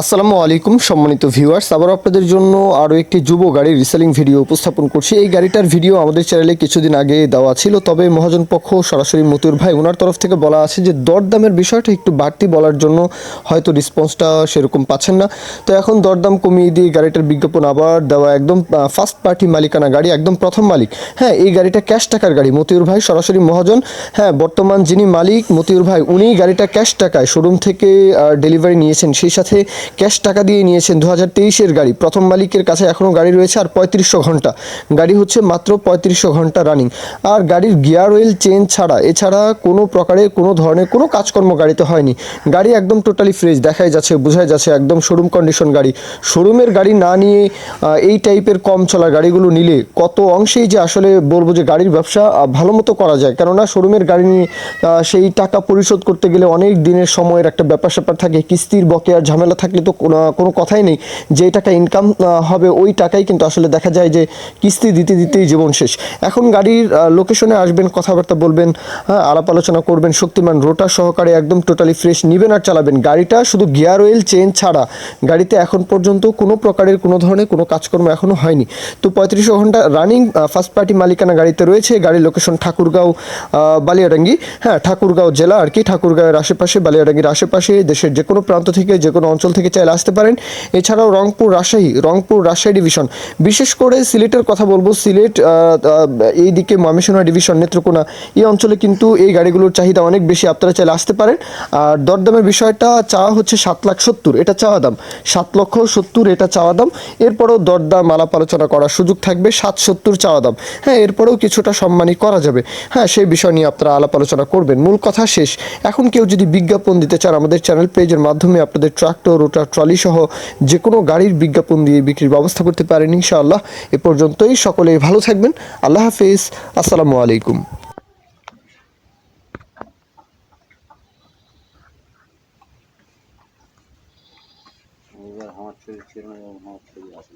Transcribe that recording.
আসসালামু আলাইকুম, সম্মানিত ভিউয়ার্স আবার আপনাদের জন্য আরও একটি যুব গাড়ির রিসেলিং ভিডিও উপস্থাপন করছি। এই গাড়িটার ভিডিও আমাদের চ্যানেলে কিছুদিন আগে দেওয়া ছিল, তবে মহাজন পক্ষ, সরাসরি মতুর ভাই ওনার তরফ থেকে বলা আছে যে দরদামের বিষয়টা একটু বাড়তি বলার জন্য হয়তো রেসপন্সটা সেরকম পাচ্ছেন না। তো এখন দরদাম কমিয়ে দিয়ে গাড়িটার বিজ্ঞাপন আবার দেওয়া একদম ফার্স্ট পার্টি মালিকানা গাড়ি, একদম প্রথম মালিক। হ্যাঁ এই গাড়িটা ক্যাশ টাকার গাড়ি, মতিউর ভাই, সরাসরি মহাজন। হ্যাঁ বর্তমান যিনি মালিক, মতিউর ভাই উনি গাড়িটা ক্যাশ টাকায় শোরুম থেকে ডেলিভারি নিয়েছেন। সেই সাথে ক্যাশ টাকা দিয়ে নিয়েছেন দু হাজার তেইশের গাড়ি। প্রথম মালিকের কাছে এখনও গাড়ি রয়েছে আর পঁয়ত্রিশশো ঘণ্টা। গাড়ি হচ্ছে মাত্র পঁয়ত্রিশশো ঘণ্টা রানিং আর গাড়ির গিয়ার অয়েল চেন ছাড়া, এছাড়া কোনো প্রকারের কোনো ধরনের কোনো কাজকর্ম গাড়িতে হয়নি। গাড়ি একদম টোটালি ফ্রেশ দেখাই যাচ্ছে, বোঝাই যাচ্ছে, একদম শোরুম কন্ডিশন গাড়ি। শোরুমের গাড়ি না নিয়ে এই টাইপের কম চলা গাড়িগুলো নিলে কত অংশেই যে আসলে বলব যে গাড়ির ব্যবসা ভালো মতো করা যায়। কেননা শোরুমের গাড়ি নিয়ে সেই টাকা পরিশোধ করতে গেলে অনেক দিনের সময়ের একটা ব্যাপার স্যাপার থাকে, কিস্তির বকেয়ার ঝামেলা থাকলে তো কোনো কথাই নেই। যে টাকা ইনকাম হবে ওই টাকাই কিন্তু আসলে দেখা যায় যে কিস্তি দিতে দিতেই জীবন শেষ। এখন গাড়ির লোকেশনে আসবেন, কথাবার্তা বলবেন হ্যাঁ আলাপ আলোচনা করবেন, শক্তিমান রোটা সহকারে একদম টোটালি ফ্রেশ নিবেন আর চালাবেন। গাড়িটা শুধু গিয়ার অয়েল চেঞ্জ ছাড়া। গাড়িতে এখন পর্যন্ত কোনো প্রকারের কোনো ধরনের কোনো কাজকর্ম এখনও হয়নি। তো পঁয়ত্রিশশো ঘণ্টা রানিং ফার্স্ট পার্টি মালিকানা গাড়িতে রয়েছে। গাড়ির লোকেশন ঠাকুরগাঁও বালিয়াডাঙ্গি হ্যাঁ ঠাকুরগাঁও জেলা আর কি। ঠাকুরগাঁওয়ের আশেপাশে, বালিয়াডাঙ্গির আশেপাশে দেশের যে কোনো প্রান্ত থেকে যে কোনো অঞ্চল থেকে চাইলে আসতে পারেন। এছাড়াও রংপুর রাজশাহী রংপুর রাজশাহী ডিভিশন। বিশেষ করে সিলেটের কথা বলব, সিলেট এই দিকে ময়মনসিংহ ডিভিশন, নেত্রকোনা, এই অঞ্চলে কিন্তু এই গাড়িগুলোর চাহিদা অনেক বেশি, আপনারা চাইলে আসতে পারেন। আর দরদামের বিষয়টা চাওয়া হচ্ছে সাত লাখ সত্তর, এটা চাওয়া দাম। সাত লক্ষ সত্তর, এটা চাওয়া দাম। এরপরেও দরদাম, আলাপ আলোচনা করার সুযোগ থাকবে, সাত সত্তর চাওয়া দাম। হ্যাঁ এরপরেও কিছুটা সম্মানই করা যাবে। হ্যাঁ সেই বিষয় নিয়ে আপনারা আলাপ আলোচনা করবেন। মূল কথা শেষ। এখন কেউ যদি বিজ্ঞাপন দিতে চান, আমাদের চ্যানেল পেজের মাধ্যমে আপনাদের ট্রাক্টর রোটার ট্রলি সহ যে কোনো গাড়ির বিজ্ঞাপন দিয়ে বিক্রির ব্যবস্থা করতে পারেন ইনশাআল্লাহ। এ পর্যন্তই সকলে ভালো থাকবেন। আল্লাহ হাফিজ। আসসালামু আলাইকুম। এবার আমার ছেলে ছিল না এবং আমার ছেলে আসে